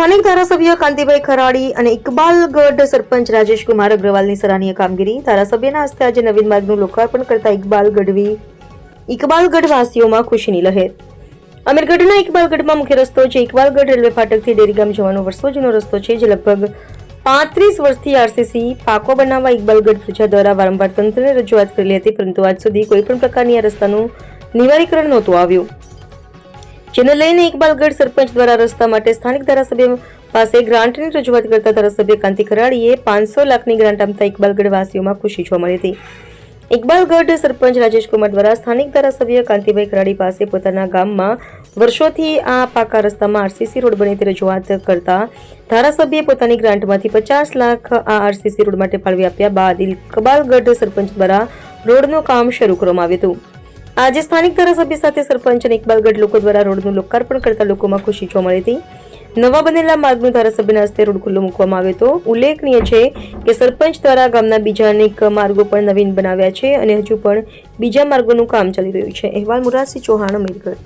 સ્થાનિક ધારાસભ્ય કાંતિભાઈ ખરાડી અને ઇકબાલગઢ સરપંચ રાજેશકુમાર અગ્રવાલની સરાહનીય કામગીરી. ધારાસભ્યના હસ્તે આજે નવીન માર્ગનું લોકાર્પણ કરતા ઇકબાલ ગઢવી ઇકબાલગઢવાસીઓમાં ખુશીની લહેર. અમીરગઢના ઇકબાલગઢમાં મુખ્ય રસ્તો છે ઇકબાલગઢ રેલવે ફાટકથી ડેરીગામ જવાનો વર્ષો જૂનો રસ્તો છે, જે લગભગ પાંત્રીસ વર્ષથી આરસીસી પાકો બનાવવા ઇકબાલગઢ પ્રજા દ્વારા વારંવાર તંત્રને રજૂઆત કરેલી હતી, પરંતુ આજ સુધી કોઈપણ પ્રકારની આ રસ્તાનું નિવારીકરણ નહોતું આવ્યું. જેને લઈને ઇકબાલગઢ સરપંચ દ્વારા રસ્તા માટે સ્થાનિક ધારાસભ્ય પાસે ગ્રાન્ટની રજૂઆત કરતા ધારાસભ્ય કાંતિ ખરાડીએ પાંચસો લાખની ગ્રાન્ટ આપતા ઇકબાલગઢ વાસીઓમાં ખુશી જોવા મળી હતી. ઇકબાલગઢ સરપંચ રાજેશકુમાર દ્વારા સ્થાનિક ધારાસભ્ય કાંતિભાઈ ખરાડી પાસે પોતાના ગામમાં વર્ષોથી આ પાકા રસ્તામાં આરસીસી રોડ બને તે રજૂઆત કરતા ધારાસભ્યે પોતાની ગ્રાન્ટમાંથી પચાસ લાખ આ આરસીસી રોડ માટે ફાળવી આપ્યા બાદ ઇકબાલગઢ સરપંચ દ્વારા રોડનું કામ શરૂ કરવામાં આવ્યું હતું. આજે સ્થાનિક ધારાસભ્ય સાથે સરપંચ અને ઇકબાલગઢ લોકો દ્વારા રોડનું લોકાર્પણ કરતા લોકોમાં ખુશી જોવા મળી હતી. નવા બનેલા માર્ગનું ધારાસભ્યના હસ્તે રોડ ખુલ્લો મૂકવામાં આવ્યો હતો. ઉલ્લેખનીય છે કે સરપંચ દ્વારા ગામના બીજા અનેક માર્ગો પણ નવીન બનાવ્યા છે અને હજુ પણ બીજા માર્ગોનું કામ ચાલી રહ્યું છે. અહેવાલ મુરારસિંહ ચૌહાણ, અમીરગઢ.